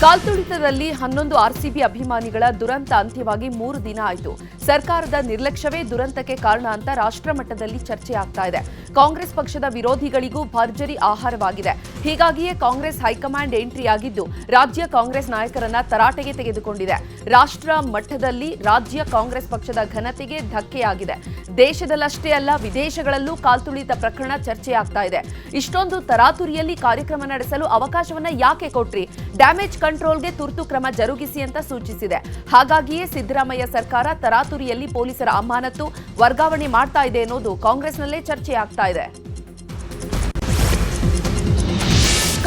ಕಾಲ್ತುಳಿತದಲ್ಲಿ ಹನ್ನೊಂದು ಆರ್ಸಿಬಿ ಅಭಿಮಾನಿಗಳ ದುರಂತ ಅಂತ್ಯವಾಗಿ ಮೂರು ದಿನ ಆಯಿತು. ಸರ್ಕಾರದ ನಿರ್ಲಕ್ಷ್ಯವೇ ದುರಂತಕ್ಕೆ ಕಾರಣ ಅಂತ ರಾಷ್ಟ್ರ ಮಟ್ಟದಲ್ಲಿ ಚರ್ಚೆ ಆಗ್ತಾ ಇದೆ. ಕಾಂಗ್ರೆಸ್ ಪಕ್ಷದ ವಿರೋಧಿಗಳಿಗೂ ಭರ್ಜರಿ ಆಹಾರವಾಗಿದೆ. ಹೀಗಾಗಿಯೇ ಕಾಂಗ್ರೆಸ್ ಹೈಕಮಾಂಡ್ ಎಂಟ್ರಿ ಆಗಿದ್ದು ರಾಜ್ಯ ಕಾಂಗ್ರೆಸ್ ನಾಯಕರನ್ನ ತರಾಟೆಗೆ ತೆಗೆದುಕೊಂಡಿದೆ. ರಾಷ್ಟ್ರ ಮಟ್ಟದಲ್ಲಿ ರಾಜ್ಯ ಕಾಂಗ್ರೆಸ್ ಪಕ್ಷದ ಘನತೆಗೆ ಧಕ್ಕೆಯಾಗಿದೆ. ದೇಶದಲ್ಲಷ್ಟೇ ಅಲ್ಲ, ವಿದೇಶಗಳಲ್ಲೂ ಕಾಲ್ತುಳಿತ ಪ್ರಕರಣ ಚರ್ಚೆ ಆಗ್ತಾ ಇದೆ. ಇಷ್ಟೊಂದು ತರಾತುರಿಯಲ್ಲಿ ಕಾರ್ಯಕ್ರಮ ನಡೆಸಲು ಅವಕಾಶವನ್ನ ಯಾಕೆ ಕೊಟ್ರಿ? ಡ್ಯಾಮೇಜ್ ಕಂಟ್ರೋಲ್ಗೆ ತುರ್ತು ಕ್ರಮ ಜರುಗಿಸಿ ಅಂತ ಸೂಚಿಸಿದೆ. ಹಾಗಾಗಿಯೇ ಸಿದ್ದರಾಮಯ್ಯ ಸರ್ಕಾರ ತರಾತುರಿಯಲ್ಲಿ ಪೊಲೀಸರ ಅಮಾನತು ವರ್ಗಾವಣೆ ಮಾಡ್ತಾ ಇದೆ ಅನ್ನೋದು ಕಾಂಗ್ರೆಸ್ನಲ್ಲೇ ಚರ್ಚೆ ಆಗ್ತಾ ಇದೆ.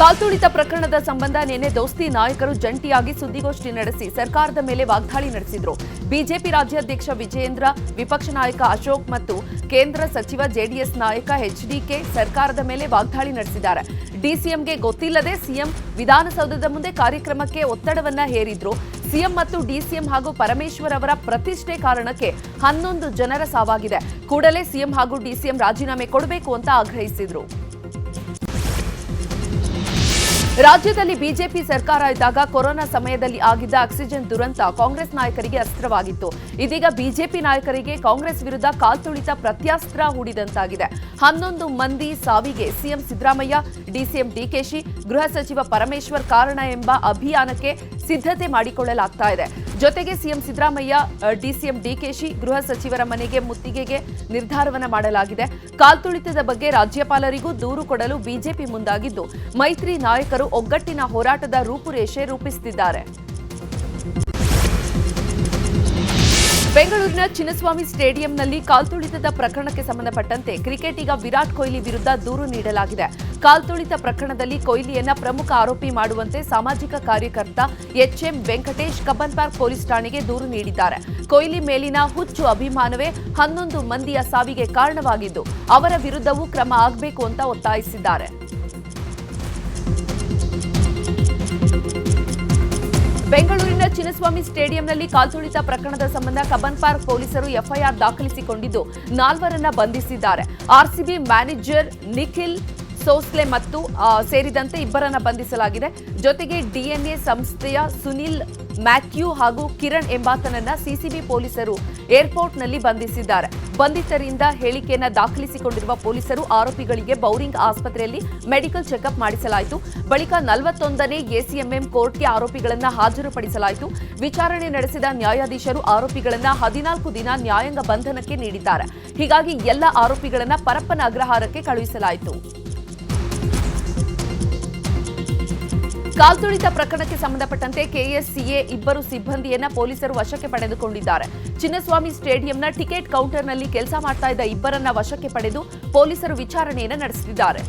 ಕಾಲ್ತುಳಿತ ಪ್ರಕರಣದ ಸಂಬಂಧ ನಿನ್ನೆ ದೋಸ್ತಿ ನಾಯಕರು ಜಂಟಿಯಾಗಿ ಸುದ್ದಿಗೋಷ್ಠಿ ನಡೆಸಿ ಸರ್ಕಾರದ ಮೇಲೆ ವಾಗ್ದಾಳಿ ನಡೆಸಿದ್ರು. ಬಿಜೆಪಿ ರಾಜ್ಯಾಧ್ಯಕ್ಷ ವಿಜಯೇಂದ್ರ ವಿಪಕ್ಷ ನಾಯಕ ಅಶೋಕ್ ಮತ್ತು ಕೇಂದ್ರ ಸಚಿವ ಜೆಡಿಎಸ್ ನಾಯಕ ಎಚ್ಡಿಕೆ ಸರ್ಕಾರದ ಮೇಲೆ ವಾಗ್ದಾಳಿ ನಡೆಸಿದ್ದಾರೆ. ಡಿಸಿಎಂಗೆ ಗೊತ್ತಿಲ್ಲದೆ ಸಿಎಂ ವಿಧಾನಸೌಧದ ಮುಂದೆ ಕಾರ್ಯಕ್ರಮಕ್ಕೆ ಒತ್ತಡವನ್ನ ಹೇರಿದ್ರು. ಸಿಎಂ ಮತ್ತು ಡಿಸಿಎಂ ಹಾಗೂ ಪರಮೇಶ್ವರ್ ಅವರ ಪ್ರತಿಷ್ಠೆ ಕಾರಣಕ್ಕೆ ಹನ್ನೊಂದು ಜನರ ಸಾವಾಗಿದೆ. ಕೂಡಲೇ ಸಿಎಂ ಹಾಗೂ ಡಿಸಿಎಂ ರಾಜೀನಾಮೆ ಕೊಡಬೇಕು ಅಂತ ಆಗ್ರಹಿಸಿದ್ರು. ರಾಜ್ಯದಲ್ಲಿ ಬಿಜೆಪಿ ಸರ್ಕಾರ ಇದ್ದಾಗ ಕೊರೋನಾ ಸಮಯದಲ್ಲಿ ಆಗಿದ್ದ ಆಕ್ಸಿಜನ್ ದುರಂತ ಕಾಂಗ್ರೆಸ್ ನಾಯಕರಿಗೆ ಅಸ್ತ್ರವಾಗಿತ್ತು. ಇದೀಗ ಬಿಜೆಪಿ ನಾಯಕರಿಗೆ ಕಾಂಗ್ರೆಸ್ ವಿರುದ್ಧ ಕಾಲ್ತುಳಿತ ಪ್ರತ್ಯಾಸ್ತ್ರ ಹೂಡಿದಂತಾಗಿದೆ. ಹನ್ನೊಂದು ಮಂದಿ ಸಾವಿಗೆ ಸಿಎಂ ಸಿದ್ದರಾಮಯ್ಯ, ಡಿಸಿಎಂ ಡಿಕೆಶಿ, ಗೃಹ ಸಚಿವ ಪರಮೇಶ್ವರ್ ಕಾರಣ ಎಂಬ ಅಭಿಯಾನಕ್ಕೆ ಸಿದ್ಧತೆ ಮಾಡಿಕೊಳ್ಳಲಾಗ್ತಾ ಇದೆ. ಜೊತೆಗೆ ಸಿಎಂ ಸಿದ್ದರಾಮಯ್ಯ ಡಿಸಿಎಂ ಡಿಕೆಶಿ ಗೃಹ ಸಚಿವರ ಮನೆಗೆ ಮುತ್ತಿಗೆಗೆ ನಿರ್ಧಾರವನ್ನ ಮಾಡಲಾಗಿದೆ. ಕಾಲ್ತುಳಿತದ ಬಗ್ಗೆ ರಾಜ್ಯಪಾಲರಿಗೂ ದೂರು ಕೊಡಲು ಬಿಜೆಪಿ ಮುಂದಾಗಿದ್ದು, ಮೈತ್ರಿ ನಾಯಕರು ಒಗ್ಗಟ್ಟಿನ ಹೋರಾಟದ ರೂಪುರೇಷೆ ರೂಪಿಸುತ್ತಿದ್ದಾರೆ ಬೆಂಗಳೂರಿನ ಚಿನ್ನಸ್ವಾಮಿ ಸ್ಟೇಡಿಯಂನಲ್ಲಿ ಕಾಲ್ತುಳಿತದ ಪ್ರಕರಣಕ್ಕೆ ಸಂಬಂಧಪಟ್ಟಂತೆ ಕ್ರಿಕೆಟಿಗ ವಿರಾಟ್ ಕೊಹ್ಲಿ ವಿರುದ್ಧ ದೂರು ನೀಡಲಾಗಿದೆ. ಕಾಲ್ತುಳಿತ ಪ್ರಕರಣದಲ್ಲಿ ಕೊಹ್ಲಿಯನ್ನ ಪ್ರಮುಖ ಆರೋಪಿ ಮಾಡುವಂತೆ ಸಾಮಾಜಿಕ ಕಾರ್ಯಕರ್ತ HM Venkatesh Cubbon park police ಠಾಣೆಗೆ ದೂರು ನೀಡಿದ್ದಾರೆ. ಕೊಹ್ಲಿ ಮೇಲಿನ ಹುಚ್ಚು ಅಭಿಮಾನವೇ ಹನ್ನೊಂದು ಮಂದಿಯ ಸಾವಿಗೆ ಕಾರಣವಾಗಿದ್ದು, ಅವರ ವಿರುದ್ಧವೂ ಕ್ರಮ ಆಗಬೇಕು ಅಂತ ಒತ್ತಾಯಿಸಿದ್ದಾರೆ. ಚಿನ್ನಸ್ವಾಮಿ ಸ್ಟೇಡಿಯಂನಲ್ಲಿ ಕಾಲ್ಸುಳಿತ ಪ್ರಕರಣದ ಸಂಬಂಧ ಕಬನ್ ಪಾರ್ಕ್ ಪೊಲೀಸರು ಎಫ್ಐಆರ್ ದಾಖಲಿಸಿಕೊಂಡಿದ್ದು ನಾಲ್ವರನ್ನ ಬಂಧಿಸಿದ್ದಾರೆ. ಆರ್ಸಿಬಿ ಮ್ಯಾನೇಜರ್ ನಿಖಿಲ್ ಸೋಸ್ಲೆ ಮತ್ತು ಸೇರಿದಂತೆ ಇಬ್ಬರನ್ನ ಬಂಧಿಸಲಾಗಿದೆ. ಜೊತೆಗೆ ಡಿಎನ್ಎ ಸಂಸ್ಥೆಯ ಸುನಿಲ್ ಮ್ಯಾಥ್ಯೂ ಹಾಗೂ ಕಿರಣ್ ಎಂಬಾತನನ್ನ ಸಿಸಿಬಿ ಪೊಲೀಸರು ಏರ್ಪೋರ್ಟ್ನಲ್ಲಿ ಬಂಧಿಸಿದ್ದಾರೆ. ಬಂಧಿತರಿಂದ ಹೇಳಿಕೆಯನ್ನ ದಾಖಲಿಸಿಕೊಂಡಿರುವ ಪೊಲೀಸರು ಆರೋಪಿಗಳಿಗೆ ಬೌರಿಂಗ್ ಆಸ್ಪತ್ರೆಯಲ್ಲಿ ಮೆಡಿಕಲ್ ಚೆಕಪ್ ಮಾಡಿಸಲಾಯಿತು. ಬಳಿಕ ನಲವತ್ತೊಂದನೇ ಎಸಿಎಂಎಂ ಕೋರ್ಟ್ಗೆ ಆರೋಪಿಗಳನ್ನ ಹಾಜರುಪಡಿಸಲಾಯಿತು. ವಿಚಾರಣೆ ನಡೆಸಿದ ನ್ಯಾಯಾಧೀಶರು ಆರೋಪಿಗಳನ್ನ ಹದಿನಾಲ್ಕು ದಿನ ನ್ಯಾಯಾಂಗ ಬಂಧನಕ್ಕೆ ನೀಡಿದ್ದಾರೆ. ಹೀಗಾಗಿ ಎಲ್ಲ ಆರೋಪಿಗಳನ್ನ ಪರಪ್ಪನ ಅಗ್ರಹಾರಕ್ಕೆ ಕಳುಹಿಸಲಾಯಿತು. ಕಾಲ್ತುಳಿತ ಪ್ರಕರಣಕ್ಕೆ ಸಂಬಂಧಪಟ್ಟಂತೆ ಕೆಎಸ್ಸಿಎ ಇಬ್ಬರು ಸಿಬ್ಬಂದಿಯನ್ನ ಪೊಲೀಸರು ವಶಕ್ಕೆ ಪಡೆದುಕೊಂಡಿದ್ದಾರೆ. ಚಿನ್ನಸ್ವಾಮಿ ಸ್ಟೇಡಿಯಂನ ಟಿಕೆಟ್ ಕೌಂಟರ್ನಲ್ಲಿ ಕೆಲಸ ಮಾಡ್ತಾ ಇದ್ದ ಇಬ್ಬರನ್ನ ವಶಕ್ಕೆ ಪಡೆದು ಪೊಲೀಸರು ವಿಚಾರಣೆಯನ್ನು ನಡೆಸುತ್ತಿದ್ದಾರೆ